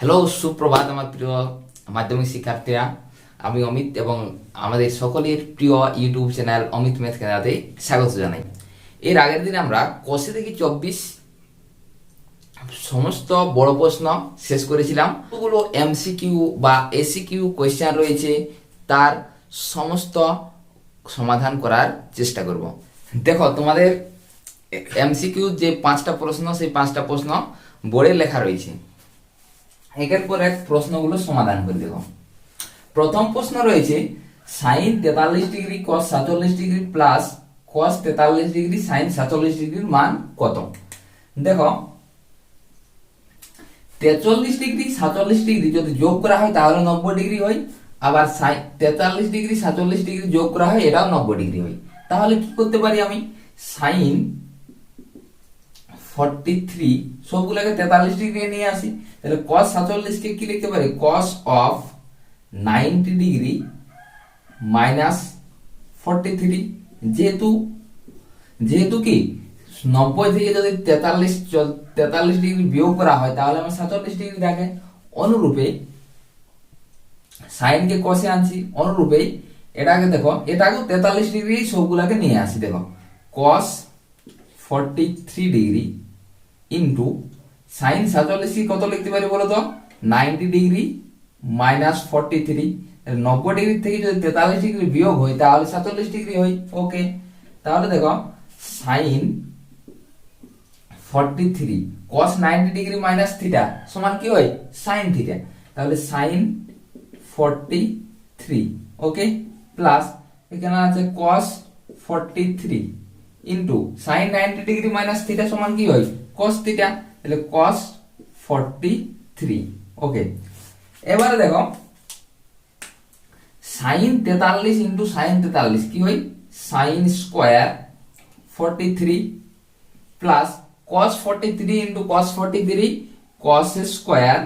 Hello সুপ্রভাত আমার প্রিয় মাধ্যমিক শিক্ষার্থীরা। আমি অমিত এবং আমাদের সকলের প্রিয় ইউটিউব চ্যানেল অমিত ম্যাথ কেন্দ্রাতে স্বাগত জানাই। এর আগের দিন আমরা কষে থেকে চব্বিশ সমস্ত বড় প্রশ্ন শেষ করেছিলাম। ওগুলো এমসিকিউ বা এসিকিউ কোয়েশ্চেন রয়েছে, তার সমস্ত সমাধান করার চেষ্টা করব। দেখো, তোমাদের এমসিকিউ যে পাঁচটা প্রশ্ন, সেই পাঁচটা প্রশ্ন বোর্ডে লেখা রয়েছে। একের পর এক প্রশ্নগুলো সমাধান করে দেখো প্রথম প্রশ্ন রয়েছে সাইন তেতাল্লিশ ডিগ্রি কস সাতচল্লিশ ডিগ্রি প্লাস কস তেতাল্লিশ ডিগ্রি সাইন সাতচল্লিশ ডিগ্রির মান কত? দেখো তেচল্লিশ ডিগ্রি, সাতচল্লিশ ডিগ্রি যদি যোগ করা হয় তাহলে নব্বই ডিগ্রি হয়, আবার তেতাল্লিশ ডিগ্রি, সাতচল্লিশ ডিগ্রি যোগ করা হয় এটাও নব্বই ডিগ্রি হয়। তাহলে কি করতে পারি আমি? সাইন ফর্টি থ্রি সবগুলোকে তেতাল্লিশ ডিগ্রি নিয়ে আসি। তাহলে কস সাতচল্লিশকে কি লিখতে পারি? Cos of ninety degree minus forty three যেহেতু যেহেতু কি, নব্বই থেকে যদি তেতাল্লিশ তেতাল্লিশ ডিগ্রি বিয়োগ করা হয়, তাহলে আমার সাতচল্লিশ ডিগ্রি থাকে। অনুরূপে সাইনকে কষে আনছি। অনুরূপে এটাকে দেখো, এটাকেও তেতাল্লিশ ডিগ্রি সবগুলাকে নিয়ে আসি, দেখো। Cos forty three degree into sine সাতচল্লিশ কত লিখতে পারি বলো তো ninety degree minus forty three. নব্বই ডিগ্রি থেকে যদি তেতাল্লিশ ডিগ্রি বিয়োগ হয়, তাহলে সাতচল্লিশ ডিগ্রি হয়। ওকে তাহলে দেখো sine forty three cos ninety degree minus theta সমান কি হয়? Sine theta. তাহলে sine forty three. Okay plus এখানে আছে cos forty three into sine ninety degree minus theta সমান কি হয়? কস থিটা তাহলে কস ফর্টি থ্রি ওকে এবারে দেখো সাইন তেতাল্লিশ ইন্টু সাইন তেতাল্লিশ, কি হয়? Sine square forty three plus cos forty three into cos forty three cos square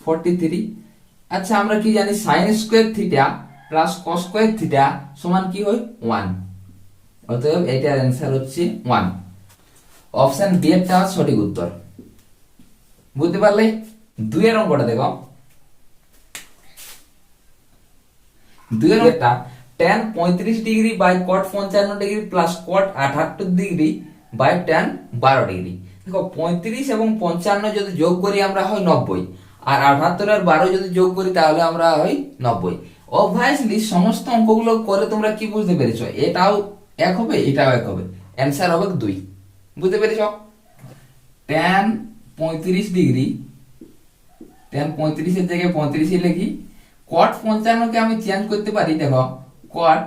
forty three আচ্ছা আমরা কি জানি? Sine square theta plus cos square theta সমান কি হয়? ওয়ান অতএব এটার অ্যান্সার হচ্ছে ওয়ান অপশন বি এরটা সঠিক উত্তর। বুঝতে পারলে? দুইয়ের অঙ্কটা দেখো। দুইয়ের অঙ্কটা টেন পঁয়ত্রিশ ডিগ্রি বাই কট পঞ্চান্ন ডিগ্রি প্লাস কট আঠাত্তর ডিগ্রি বাই টেন বারো ডিগ্রি। দেখো, পঁয়ত্রিশ এবং পঞ্চান্ন যদি যোগ করি আমরা হয় নব্বই, আর আঠাত্তর আর বারো যদি যোগ করি তাহলে আমরা হয় নব্বই। অবভিয়াসলি সমস্ত অঙ্কগুলো করে তোমরা কি বুঝতে পেরেছ? এটাও এক হবে, এটাও এক হবে। অ্যান্সার হবে দুই। বুঝতে পেরেছ? ট্যান পঁয়ত্রিশ ডিগ্রি টেন পঁয়ত্রিশের জায়গায় পঁয়ত্রিশে লিখি কট পঞ্চান্নকে আমি চেঞ্জ করতে পারি, দেখো কট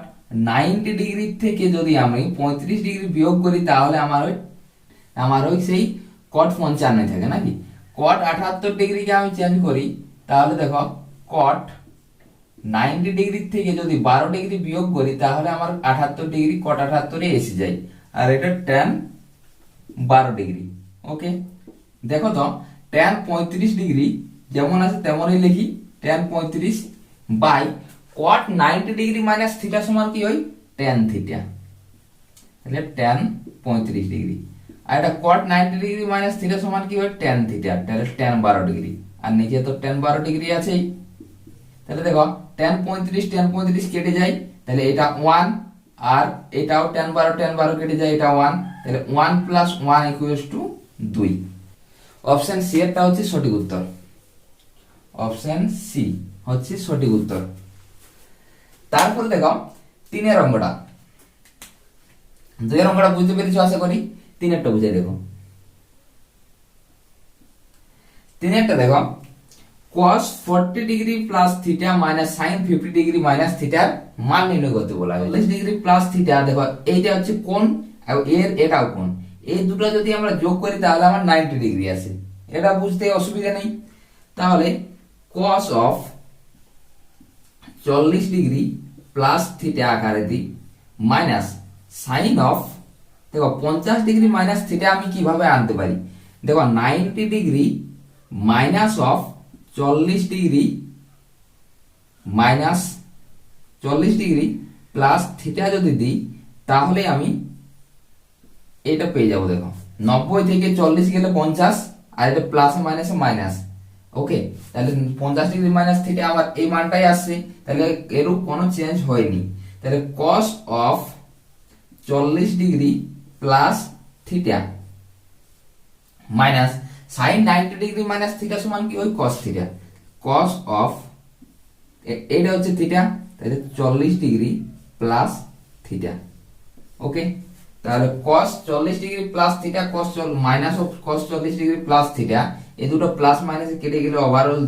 নাইনটি ডিগ্রি থেকে যদি আমি পঁয়ত্রিশ ডিগ্রি বিয়োগ করি, তাহলে আমার ওই আমার ওই সেই কট পঞ্চান্ন থাকে, নাকি? কট আঠাত্তর ডিগ্রিকে আমি চেঞ্জ করি, তাহলে দেখো কট নাইনটি ডিগ্রি থেকে যদি বারো ডিগ্রি বিয়োগ করি, তাহলে আমার আঠাত্তর ডিগ্রি কট আঠাত্তরে এসে যায়। আর এটা টেন বারো ডিগ্রি ওকে দেখো তো টেন পঁয়ত্রিশ ডিগ্রি যেমন আছে তেমনই লিখি টেন পঁয়ত্রিশ by cot ninety degree minus theta সমান কি হয়? টেন থিটা তাহলে টেন পঁয়ত্রিশ ডিগ্রি। আর এটা cot ninety degree minus theta সমান কি হয়? টেন থিটা তাহলে টেন বারো ডিগ্রি। আর নিচে তো টেন বারো ডিগ্রি আছেই। তাহলে দেখো টেন পঁয়ত্রিশ টেন পঁয়ত্রিশ কেটে যায়। তাহলে এটা ওয়ান আর এটাও টেন বারো টেন বারো কেটে যায়, এটা ওয়ান তাহলে one plus one equals two দুই। অপশান সি এরটা হচ্ছে সঠিক উত্তর। অপশান সি হচ্ছে সঠিক উত্তর। তারপর দেখো, তিনের অঙ্কটা। দুইয়ের অঙ্কটা বুঝতে পেরেছ? আশা করি তিনেরটা বুঝে দেখো তিনেরটা দেখো cos 40 degree plus theta minus sine 50 degree minus থিটার মান নির্ণয় করতে বলা হয়েছে 40 ডিগ্রি প্লাস থিটা দেখো, এইটা হচ্ছে কোণ আর এর এটাও কোণ। এই দুটো যদি আমরা যোগ করি, তাহলে আমার 90 ডিগ্রি আসে এটা বুঝতে অসুবিধা নেই। তাহলে cos of 40 degree plus theta আকারে দিই মাইনাস সাইন অফ দেখো 50 ডিগ্রি মাইনাস থিটা আমি কীভাবে আনতে পারি? দেখো 90 ডিগ্রি মাইনাস অফ চল্লিশ ডিগ্রি মাইনাস চল্লিশ ডিগ্রি প্লাস থিটা যদি দিই, তাহলে আমি এটা পেয়ে যাব, দেখো। নব্বই থেকে চল্লিশ গেলে পঞ্চাশ, আর এটা প্লাস মাইনাসে মাইনাস ওকে? তাহলে পঞ্চাশ ডিগ্রি মাইনাস থিটা আবার এই মানটাই আসছে। তাহলে এরও কোনো চেঞ্জ হয়নি। তাহলে কস অফ চল্লিশ degree plus theta minus sine ninety degree minus theta সমান কি? ওই কস থিটা কস অফ এটা হচ্ছে থিটা তাহলে চল্লিশ ডিগ্রি প্লাস থিটা ওকে তাহলে cos চল্লিশ degree plus theta cos minus of cos চল্লিশ ডিগ্রি প্লাস থিটা এই দুটো প্লাস মাইনাসে কেটে গেলে ওভারঅল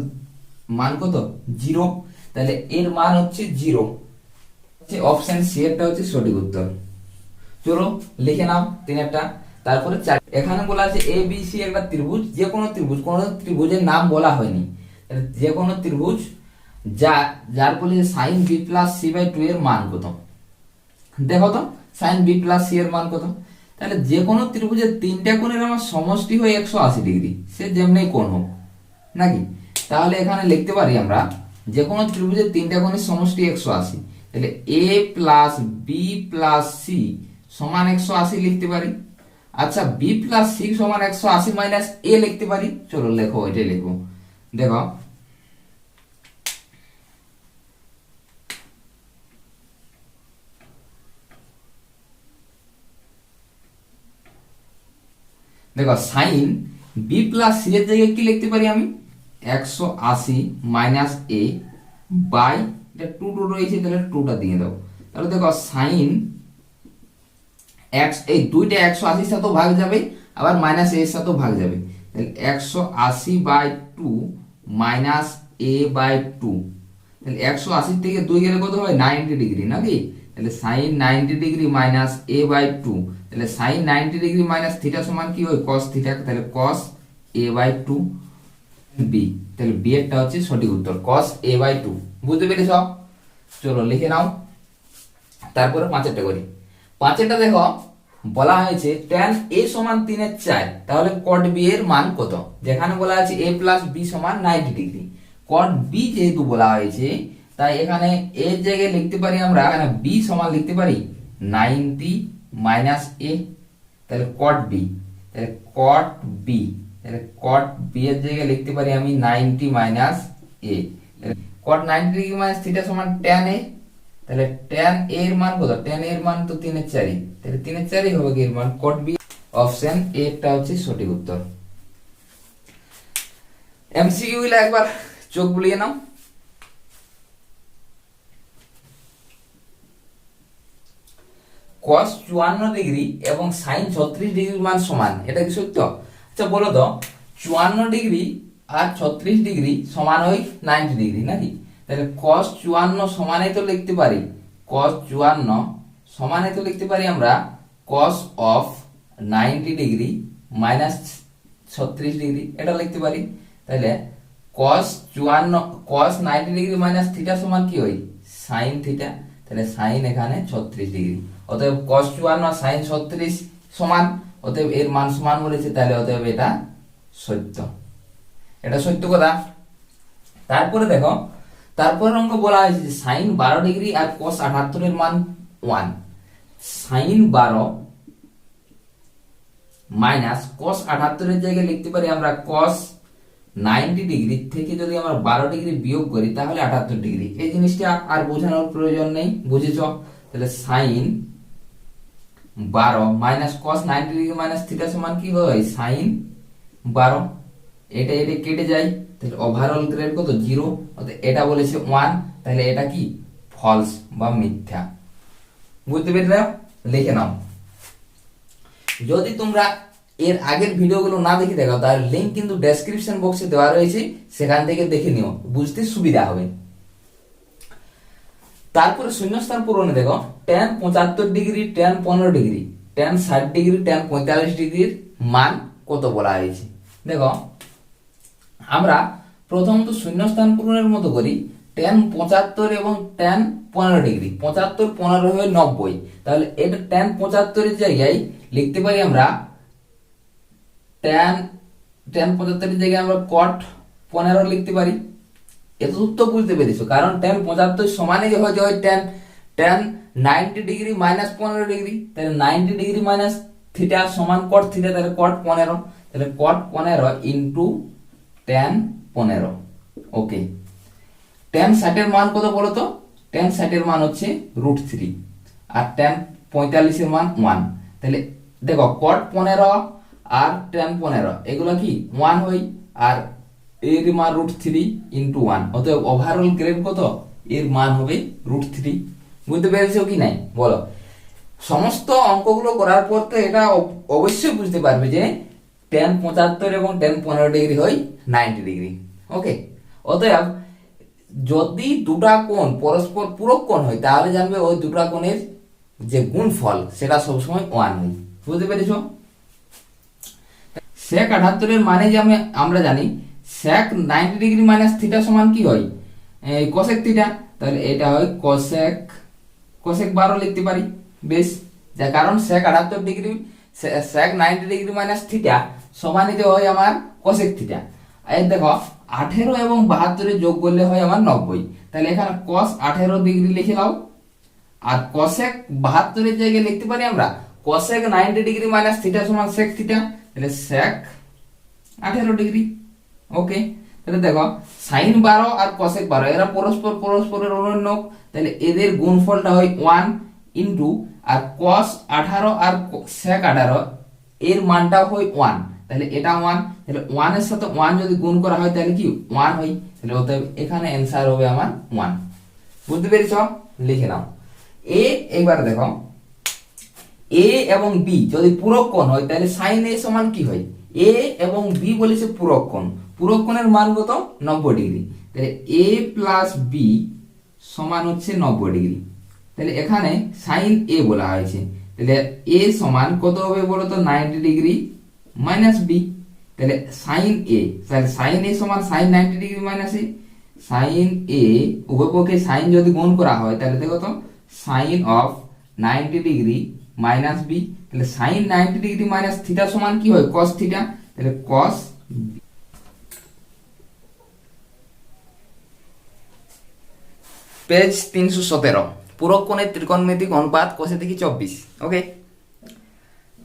মান কত? জিরো তাহলে এর মান হচ্ছে জিরো অপশন সি এরটা হচ্ছে সঠিক উত্তর। চলো, লিখে নাও তিনেরটা তারপরে এখানে বলা আছে এ বি সি একটা ত্রিভুজ যে কোনো ত্রিভুজ, কোনো ত্রিভুজের নাম বলা হয়নি। যে কোনো ত্রিভুজ, যা, যার ফলে sine B plus C by two এর মান কত? দেখো তো সাইন বি প্লাস সি এর মান কত? তাহলে যে কোনো ত্রিভুজের তিনটা কোণের আমার সমষ্টি হয় একশো আশি ডিগ্রি, সে যেমনি কোণ হোক, নাকি? তাহলে এখানে লিখতে পারি আমরা যে কোনো ত্রিভুজের তিনটা কোণের সমষ্টি একশো আশি, তাহলে A plus B plus C সমান একশো আশি লিখতে পারি। আচ্ছা বি প্লাস সি সমান একশো আশি মাইনাস এ লিখতে পারি? চলো লেখো, এটাই লিখব দেখো। দেখো সাইন বি প্লাস সি এর জায়গায় কি লিখতে পারি আমি? একশো আশি মাইনাস এ বাই এটা টু টু রয়েছে, তাহলে টুটা দিয়ে দাও। তাহলে দেখো সাইন এক্স এই দুইটা একশো আশির সাথেও ভাগ যাবে, আবার মাইনাস এর সাথেও ভাগ যাবে। তাহলে একশো আশি by two minus A by two তাহলে একশো আশির থেকে দুই গেলে কত হয়? নাইনটি ডিগ্রি নাকি? তাহলে sine ninety degree minus A by two তাহলে sine ninety degree minus theta সমান কি হয়? কস থিটা তাহলে cos A by two B তাহলে বি এরটা হচ্ছে সঠিক উত্তর কস এ বাই টু বুঝতে পেরেছ? চলো লিখে নাও। তারপরে পাঁচেরটা করি। পাঁচেরটা দেখো, বলা হয়েছে tan এ সমান তিনের চার, তাহলে cot b এর মান কত? যেখানে বলা আছে এ প্লাস বি সমান নাইনটি ডিগ্রি cot বি যেহেতু বলা হয়েছে, তাই এখানে এর জায়গায় লিখতে পারি আমরা, এখানে বি সমান লিখতে পারি নাইনটি মাইনাস এ তাহলে cot বি তাহলে cot b, তাহলে cot b এর জায়গায় লিখতে পারি আমি ninety minus A cot ninety degree minus theta সমান tan a তাহলে tan a এর মান কত? tan a এর মান তো তিনের চারই। তাহলে তিনের চারই হবে কি এর মান? cot বি অপশন এ টা হচ্ছে সঠিক উত্তর। এমসিকিউ গুলো একবার চোখ বুলিয়ে নাও। cos চুয়ান্ন ডিগ্রি এবং সাইন ছত্রিশ ডিগ্রির মান সমান। এটা কি সত্য? আচ্ছা বলো তো। চুয়ান্ন ডিগ্রি আর ছত্রিশ ডিগ্রি সমান ওই নাইনটি ডিগ্রি, নাকি? তাহলে কস চুয়ান্ন সমানে তো লিখতে পারি কস চুয়ান্ন সমানে তো লিখতে পারি আমরা cos of ninety degree minus ছত্রিশ ডিগ্রি এটা লিখতে পারি। তাহলে কস চুয়ান্ন cos ninety degree minus theta সমান কি হয়? সাইন থিটা তাহলে সাইন এখানে ছত্রিশ ডিগ্রি অতএব কস চুয়ান্ন সাইন ছত্রিশ সমান, অতএব এর মান সমান বলেছে, তাহলে অতএব এটা সত্য। এটা সত্য কথা। তারপরে দেখো তারপরে অঙ্ক বলা হয়েছে সাইন বারো ডিগ্রি আর cos আঠাত্তরের মান ওয়ান সাইন বারো মাইনাস cos আঠাত্তরের জায়গায় লিখতে পারি আমরা কস নাইনটি ডিগ্রি থেকে যদি আমরা বারো ডিগ্রি বিয়োগ করি, তাহলে আঠাত্তর ডিগ্রি। এই জিনিসটা আর বোঝানোর প্রয়োজন নেই, বুঝেছ? তাহলে সাইন বারো minus cos ninety degree minus theta সমান কি হয়? সাইন বারো। এটা এটা কেটে যায়। তাহলে ওভারঅল গ্রেড কত? জিরো অর্থাৎ এটা বলেছে ওয়ান তাহলে এটা কি? ফলস বা মিথ্যা। বুঝতে পেরেছ? লিখে নাও। যদি তোমরা এর আগের ভিডিওগুলো না দেখে দেখো তার লিংক কিন্তু ডেসক্রিপশন বক্সে দেওয়া রয়েছে, সেখান থেকে দেখে নিও। বুঝতে সুবিধা হবে। তারপরে শূন্যস্থান পূরণে দেখো টেন পঁচাত্তর ডিগ্রি টেন পনেরো ডিগ্রি টেন ষাট ডিগ্রি টেন পঁয়তাল্লিশ ডিগ্রির মান কত বলা হয়েছে? দেখো আমরা প্রথমত শূন্যস্থান পূরণের মতো করি টেন পঁচাত্তর এবং টেন পনেরো ডিগ্রি। পঁচাত্তর, পনেরো হয়ে নব্বই। তাহলে এটা টেন পঁচাত্তরের জায়গায় লিখতে পারি আমরা টেন টেন পঁচাত্তরের জায়গায় আমরা কট পনেরো লিখতে পারি। এত তো বুঝতে পেরেছ? কারণ টেন পঁচাত্তর সমানে হয়তো হয় tan tan ninety degree minus পনেরো ডিগ্রি। তাহলে নাইনটি ডিগ্রি মাইনাস থিটা সমান কট থিটা তাহলে কট পনেরো। তাহলে কট পনেরো ইন্টু টেন পনেরো। ওকে টেন ষাটের মান কত বলো তো? টেন ষাটের মান হচ্ছে রুট থ্রি আর টেন পঁয়তাল্লিশের মান ওয়ান তাহলে দেখো কট পনেরো আর টেন পনেরো, এগুলো কি? ওয়ান হই আর এর মান রুট থ্রি ইন্টু ওয়ান অতএব ওভারঅল গ্রেড কত? এর মান হবে রুট থ্রি বুঝতে পেরেছ কি নাই? বলো। সমস্ত অঙ্কগুলো করার পর তো এটা অব- অবশ্যই বুঝতে পারবে যে টেন পঁচাত্তর এবং টেন পনেরো ডিগ্রি হয় নাইনটি ডিগ্রি ওকে অতএব যদি দুটা কোণ পরস্পর পূরক কোণ হয়, তাহলে জানবে ওই দুটা কোণের যে গুণফল, সেটা সবসময় ওয়ান হয়। বুঝতে পেরেছ? সেক আটাত্তরের মানে যে আমি আমরা জানি sec ninety degree minus theta সমান কি হয়? কোসেক থিটা তাহলে এটা হয় কোসেক কোসেক বারো লিখতে পারি। বেশ যা কারণ সেক আটাত্তর degree sec ninety degree minus theta সমানিত হয় আমার কোসেক থিটা এই দেখো, আঠেরো এবং বাহাত্তরের যোগ করলে হয় আমার নব্বই। তাহলে এখানে কস আঠেরো ডিগ্রি লিখে দাও আর কসেক বাহাত্তরের জায়গায় লিখতে পারি আমরা cosec ninety degree minus theta সমান সেক থিটা তাহলে সেক আঠেরো ডিগ্রি ওকে তাহলে দেখো সাইন বারো আর কসেক বারো, এরা পরস্পর পরস্পরের অনুন্নক তাহলে এদের গুণফলটা হয় ওয়ান ইন্টু আর কস আঠারো আর সেক আঠারো, এর মানটা হয় ওয়ান তাহলে এটা ওয়ান তাহলে ওয়ানের সাথে ওয়ান যদি গুণ করা হয়, তাহলে কি? ওয়ান হয়। তাহলে অতএব এখানে অ্যান্সার হবে আমার ওয়ান বুঝতে পেরেছ? লিখে নাও। এ এবার দেখো। এ এবং বি যদি পূরক কোণ হয়, তাহলে সাইন এ সমান কি হয়? এ এবং বি বলেছে পূরক কোণ। পূরক কোণের মান কত? নব্বই ডিগ্রি। তাহলে এ প্লাস বি সমান হচ্ছে নব্বই ডিগ্রি। তাহলে এখানে সাইন এ বলা হয়েছে। তাহলে এ সমান কত হবে বলো তো? Ninety degree. মাইনাস বি তাহলে সাইন এ তাহলে সাইন এ সমান sine ninety degree minus A sine A উভয়পক্ষে sine যদি গুণ করা হয়, তাহলে দেখো তো sine of ninety degree minus B তাহলে sine ninety degree minus theta সমান কি হয় কস থিটা তাহলে কস পেজ তিনশো সতেরো, পূরক কোণের ত্রিকোণমিতিক অনুপাত কষে দেখি চব্বিশ ওকে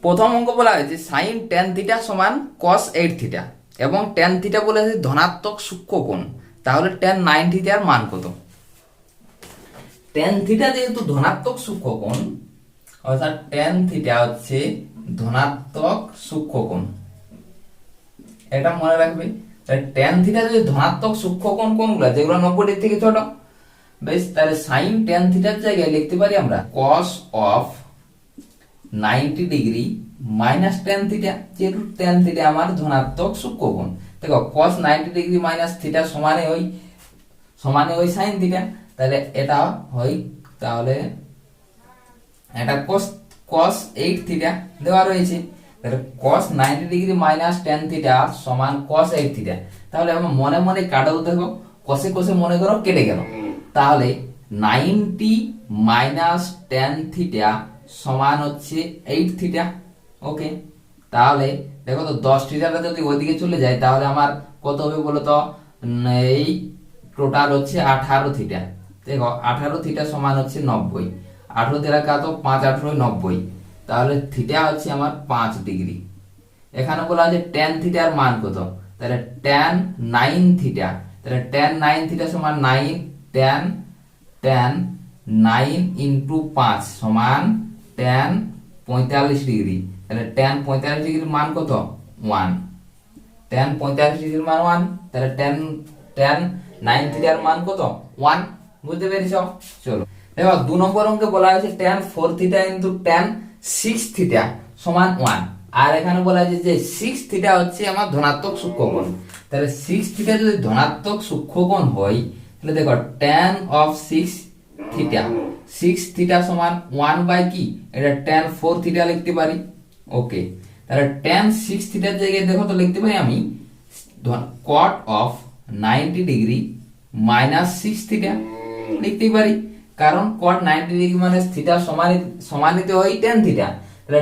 প্রথম অঙ্ক বলা হয়েছে সাইন টেন থিটা সমান কস এইট থিটা এবং টেন থিটা বলে আছে ধনাত্মক সূক্ষ্ম কোণ। তাহলে টেন নাইন থিটার মান কত? টেন থিটা যেহেতু ধনাত্মক সূক্ষ্ম কোণ, অর্থাৎ টেন থিটা হচ্ছে ধনাত্মক সূক্ষ্ম কোণ। এটা মনে রাখবে টেন থিটা যদি ধনাত্মক সূক্ষ্ম কোণ কোনগুলো যেগুলো নব্বই ডিগ্রি থেকে ছোট, বেশ, তাহলে সাইন টেন থিটার জায়গায় লিখতে পারি আমরা cos of ninety degree minus tan theta যেহেতু টেন থিটা আমার ধনাত্মক সূক্ষ্ম দেখো cos ninety degree minus theta সমানে ওই সমানে ওই সাইন থিটা তাহলে এটা হয় তাহলে এটা cos cos 8 থিটা দেওয়া রয়েছে। তাহলে cos 90 degree minus tan theta সমান cos 8 থিটা তাহলে আমরা মনে মনে কাটাও দেখো কষে কষে মনে করো কেটে গেল। তাহলে 90 মাইনাস টেন থিটা সমান হচ্ছে এইট থিটা ওকে তাহলে দেখো তো দশ থিটাটা যদি ওইদিকে চলে যায়, তাহলে আমার কত হবে বলো তো? এই টোটাল হচ্ছে আঠারো থিটা দেখো, আঠারো থিটা সমান হচ্ছে নব্বই। আঠারো তেরা কত পাঁচ, আঠারো, নব্বই। তাহলে থিটা হচ্ছে আমার পাঁচ ডিগ্রি এখানে বলা আছে টেন থিটার মান কত? তাহলে টেন নাইন থিটা তাহলে টেন নাইন থিটা সমান nine tan tan nine into পাঁচ সমান টেন পঁয়তাল্লিশ ডিগ্রি। তাহলে টেন পঁয়তাল্লিশ ডিগ্রির মান কত? ওয়ান টেন পঁয়তাল্লিশ ডিগ্রির মান ওয়ান তাহলে টেন টেন নাইন থিটার মান কত? ওয়ান বুঝতে পেরেছ? চলো। দেখো, দু নম্বর অঙ্কে বলা হয়েছে tan four theta into tan six theta সমান ওয়ান আর এখানে বলা হয়েছে যে সিক্স থিটা হচ্ছে আমার ধনাত্মক সূক্ষ্মকোণ। তাহলে সিক্স থিটা যদি ধনাত্মক সূক্ষ্মকোণ হয়, তাহলে দেখো tan of six theta six theta সমান ওয়ান বাই কি? এটা টেন ফোর থিটা লিখতে পারি। ওকে তাহলে টেন সিক্স থিটার জায়গায় দেখো তো লিখতে পারি আমি cot of ninety degree minus six theta লিখতেই পারি। কারণ cot ninety degree minus theta সমানিত সমানিত হয় টেন থিটা তাহলে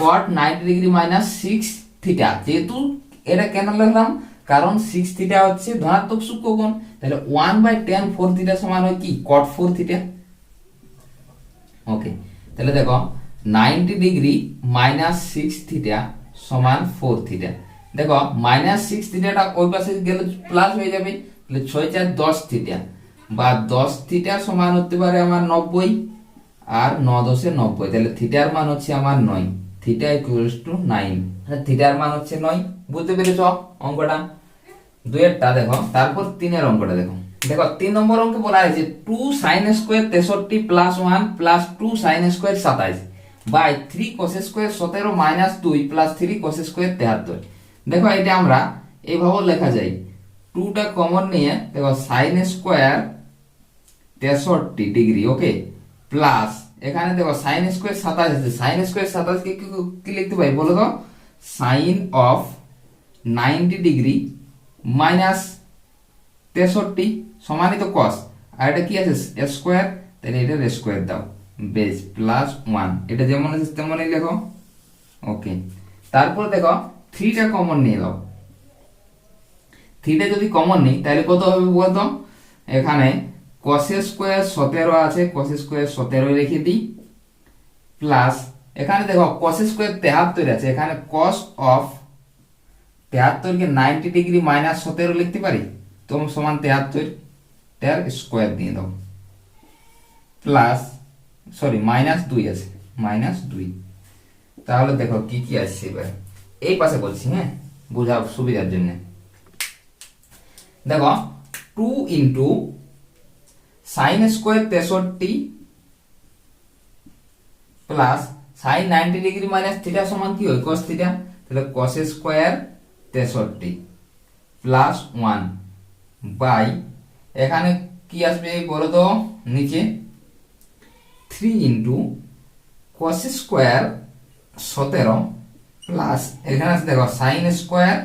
cot ninety degree minus six theta যেহেতু এটা কেন লিখলাম? কারণ সিক্স থিটা হচ্ছে ধনাত্মক সূক্ষ্মকোণ, তাহলে one by tan four theta সমান হয় কি? কট ফোর থিটা ওকে তাহলে দেখো ninety degree minus six theta সমান ফোর থিটা দেখো মাইনাস সিক্স থিটাটা ওই পাশে গেলে প্লাস হয়ে যাবে, তাহলে ছয় চার দশ থিটা বা দশ থিটা সমান হতে পারে আমার নব্বই, আর ন দশে নব্বই, তাহলে থিটার মান হচ্ছে আমার নয়। থিটা ইকুয়ালস টু নাইন থিটার মান হচ্ছে নয়। বুঝতে পেরেছ অঙ্কটা? দুয়েরটা দেখো, তারপর তিনের অঙ্কটা দেখো। দেখো, তিন নম্বর অঙ্কে বলা হয়েছে টু সাইন স্কোয়ার তেষট্টি plus one plus two sine square সাতাইশ বাই থ্রি কোস স্কোয়ার সতেরো মাইনাস দুই প্লাস থ্রি কোস স্কোয়ার তেহাত্তর। দেখো, এটা আমরা এইভাবে লেখা যায়। টুটা কমন নিয়ে, দেখো সাইন স্কোয়ার তেষট্টি ডিগ্রি ওকে প্লাস এখানে দেখো সাইন স্কোয়ার সাতাশ আছে সাইন স্কোয়ার সাতাশ কে, কি লিখতে পারি বলো তো? Sine of ninety degree minus তেষট্টি সমানিত কস আর এটা কি আছে? স্কোয়ার তাহলে এটার স্কোয়ার দাও। বেস প্লাস ওয়ান এটা যেমন আছে, তেমনই লেখো। ওকে তারপর দেখো থ্রিটা কমন নিয়ে দাও থ্রিটা যদি কমন নেই, তাহলে কত হবে বলতো? এখানে কসে স্কোয়ার সতেরো আছে কসে স্কোয়ার সতেরো রেখে দিই। প্লাস এখানে দেখো কসে স্কোয়ার তেহাত্তর আছে। এখানে কস অফ তেহাত্তরকে নাইনটি ডিগ্রি মাইনাস সতেরো লিখতে পারি? তো সমান তেহাত্তর, তার স্কোয়ার দিয়ে দাও। প্লাস সরি মাইনাস দুই আছে মাইনাস দুই। তাহলে দেখো কি কি আসছে এবার। এই পাশে বলছি হ্যাঁ? বোঝা সুবিধার জন্য। দেখো টু ইন্টু সাইন স্কোয়ার তেষট্টি plus sine ninety degree minus theta সমান কি হয়? কস থিটা তাহলে কস স্কোয়ার তেষট্টি প্লাস ওয়ান বাই এখানে কি আসবে বলো তো নিচে থ্রি ইন্টু কস স্কোয়ার সতেরো প্লাস এখানে আছে দেখো সাইন স্কোয়ার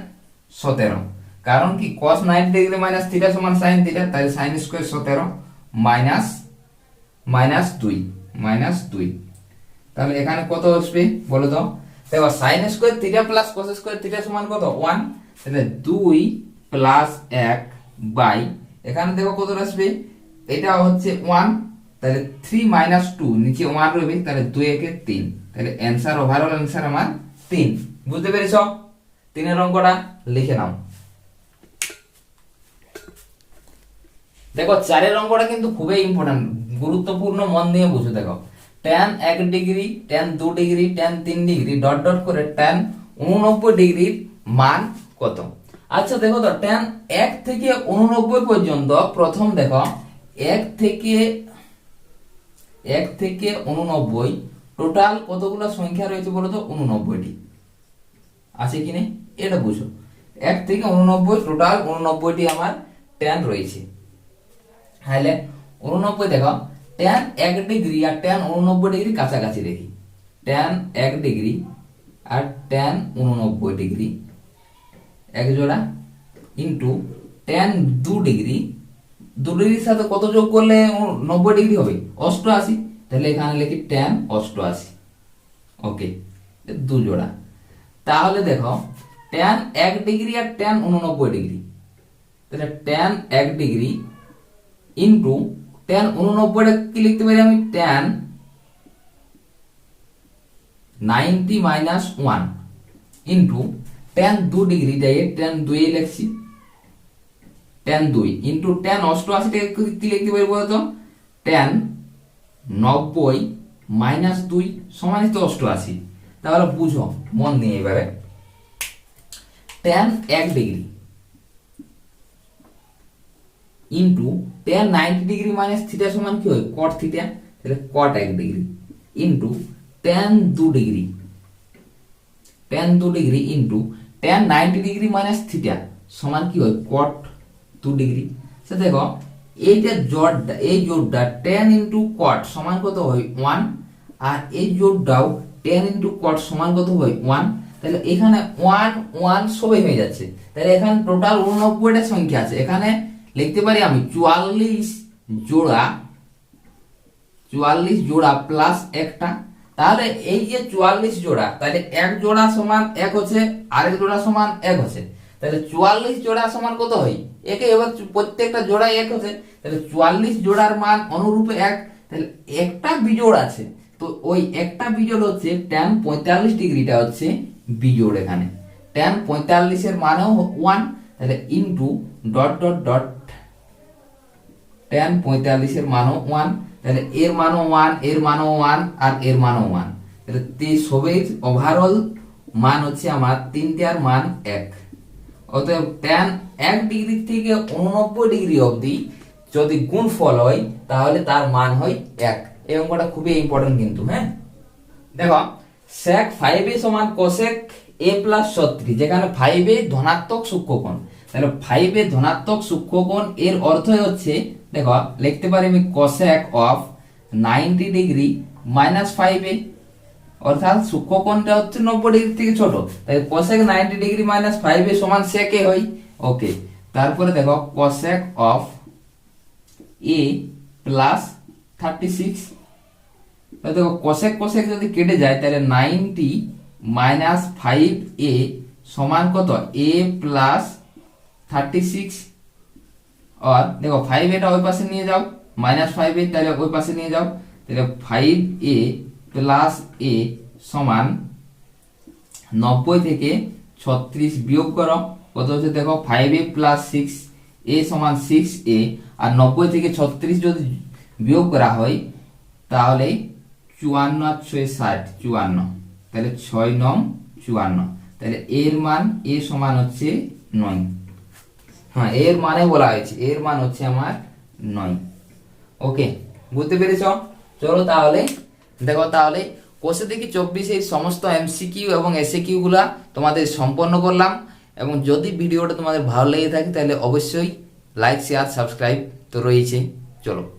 সতেরো। কারণ কি cos ninety degree minus theta সমান সাইন থিটা তাই সাইন স্কোয়ার সতেরো মাইনাস মাইনাস দুই মাইনাস দুই। তাহলে এখানে কত আসবে বলো তো দেখো sine square theta plus cos square theta সমান কত? ওয়ান তাহলে দুই প্লাস এক বাই এখানে দেখো কত আসবে? এটা হচ্ছে ওয়ান তাহলে থ্রি মাইনাস টু নিচে ওয়ান রইবে, তাহলে দুই একে তিন। তাহলে অ্যান্সার ওভারঅল অ্যান্সার আমার তিন। বুঝতে পেরেছ? তিনের অঙ্কটা লিখে নাও। দেখো, চারের অঙ্কটা কিন্তু খুবই ইম্পর্টেন্ট গুরুত্বপূর্ণ, মন দিয়ে বুঝো দেখো। ট্যান এক ডিগ্রি ট্যান দু ডিগ্রি ট্যান তিন ডিগ্রি ডট ডট করে ট্যান উননব্বই ডিগ্রির মান কত? আচ্ছা দেখো তো ট্যান এক থেকে উননব্বই পর্যন্ত, প্রথম দেখো, এক থেকে এক থেকে উননব্বই টোটাল কতগুলো সংখ্যা রয়েছে বলো তো? উননব্বইটি। আছে কি নেই? এটা বুঝো। এক থেকে উননব্বই টোটাল উননব্বইটি আমার ট্যান রয়েছে। তাহলে, উননব্বই দেখো ট্যান এক ডিগ্রি আর ট্যান উননব্বই ডিগ্রি কাছাকাছি দেখি ট্যান এক ডিগ্রি আর ট্যান উননব্বই ডিগ্রি এক জোড়া ইন্টু ট্যান দু ডিগ্রি দু ডিগ্রির সাথে কত যোগ করলে নব্বই ডিগ্রি হবে? অষ্টআশি। তাহলে এখানে লিখি ট্যান অষ্টআশি। ওকে দু জোড়া। তাহলে দেখো ট্যান এক ডিগ্রি আর ট্যান উননব্বই ডিগ্রি তাহলে ট্যান এক ডিগ্রি ইন্টু ট্যান উননব্বইটা কি লিখতে পারি আমি? Tan ninety minus one into tan দু ডিগ্রি যাই ট্যান দুই লিখছি। ট্যান দুই ইন্টু ট্যান অষ্টআশিটাকে কি লিখতে পারি বলতো? ট্যান নব্বই মাইনাস দুই সমানিত অষ্টআশি। তাহলে বুঝো, মন নিয়ে এবারে। ট্যান এক degree. Into tan ninety degree minus theta সমান কি হয়? কট থিটা তাহলে কট এক ডিগ্রি ইন্টু ট্যান দু ডিগ্রি ট্যান দু degree into tan ninety degree minus theta সমান কি হয়? কট টু ডিগ্রি সে দেখো, এইটা জোড়টা, এই জোড়টা ট্যান ইন্টু কট সমান কত হয়? ওয়ান আর এই জোড়টাও টেন ইন্টু কট সমান কত হয়? ওয়ান তাহলে এখানে ওয়ান ওয়ান সবই হয়ে যাচ্ছে, তাহলে এখানে টোটাল উননব্বইটা সংখ্যা আছে, এখানে লিখতে পারি আমি চুয়াল্লিশ জোড়া চুয়াল্লিশ জোড়া প্লাস একটা। তাহলে এই যে চুয়াল্লিশ জোড়া, তাহলে এক জোড়া সমান এক হচ্ছে, আরেক জোড়া সমান এক হচ্ছে। তাহলে চুয়াল্লিশ জোড়া সমান কত হয়? একে এবার প্রত্যেকটা জোড়া এক হচ্ছে। তাহলে চুয়াল্লিশ জোড়ার মান অনুরূপে এক। তাহলে একটা বিজোড় আছে। তো ওই একটা বিজোড় হচ্ছে ট্যান পঁয়তাল্লিশ ডিগ্রিটা হচ্ছে বিজোড় এখানে। টেন পঁয়তাল্লিশের মানেও ওয়ান তাহলে into dot dot dot tan পঁয়তাল্লিশের মানও ওয়ান, তাহলে এর মানও ওয়ান, এর মানও ওয়ান আর এর মানও ওয়ান। তাহলে সবের ওভারঅল মান হচ্ছে আমার তিনটার মান এক। অতএব টেন এক ডিগ্রি থেকে উননব্বই ডিগ্রি অবধি যদি গুণফল হয়, তাহলে তার মান হয় এক। এই অঙ্কটা খুবই ইম্পর্টেন্ট কিন্তু হ্যাঁ? দেখো, sec 5a সমান cosec a প্লাস ছত্রিশ, যেখানে 5a ধনাত্মক সূক্ষ্মকোণ। তাহলে 5a ধনাত্মক সূক্ষ্মকোণ, এর অর্থ হচ্ছে দেখো, লিখতে পারি আমি cosec of 90 degree minus 5a অর্থাৎ সূক্ষ্মকোণটা হচ্ছে 90 ডিগ্রি থেকে ছোট। তাই cosec 90 ডিগ্রি মাইনাস 5a সমান sec a হয়। ওকে তারপরে দেখো, cosec অফ a প্লাস 36 তাহলে দেখো কোসেক কোসেক যদি কেটে যায়, তাহলে নাইনটি মাইনাস ফাইভ এ সমান কত? এ প্লাস থার্টি সিক্স আর দেখো ফাইভ এটা ওই পাশে নিয়ে যাও মাইনাস ফাইভ তাহলে ওই পাশে নিয়ে যাও, তাহলে ফাইভ এ প্লাস এ সমান নব্বই থেকে ছত্রিশ বিয়োগ করো, কত হচ্ছে দেখো five A plus six A সমান সিক্স এ আর নব্বই থেকে ছত্রিশ যদি বিয়োগ করা হয়, তাহলে চুয়ান্ন আর ছয় ষাট, চুয়ান্ন। তাহলে ছয় নং চুয়ান্ন। তাহলে এর মান এ সমান হচ্ছে নয়। হ্যাঁ এর মানে বলা হয়েছে, এর মান হচ্ছে আমার নয়। ওকে, বুঝতে পেরেছ? চলো তাহলে, দেখো তাহলে, কোষে থেকে চব্বিশের সমস্ত এমসিকিউ এবং এসএকিউ কিউগুলা তোমাদের সম্পন্ন করলাম, এবং যদি ভিডিওটা তোমাদের ভালো লেগে থাকে তাহলে অবশ্যই লাইক শেয়ার সাবস্ক্রাইব তো রয়েছে। চলো।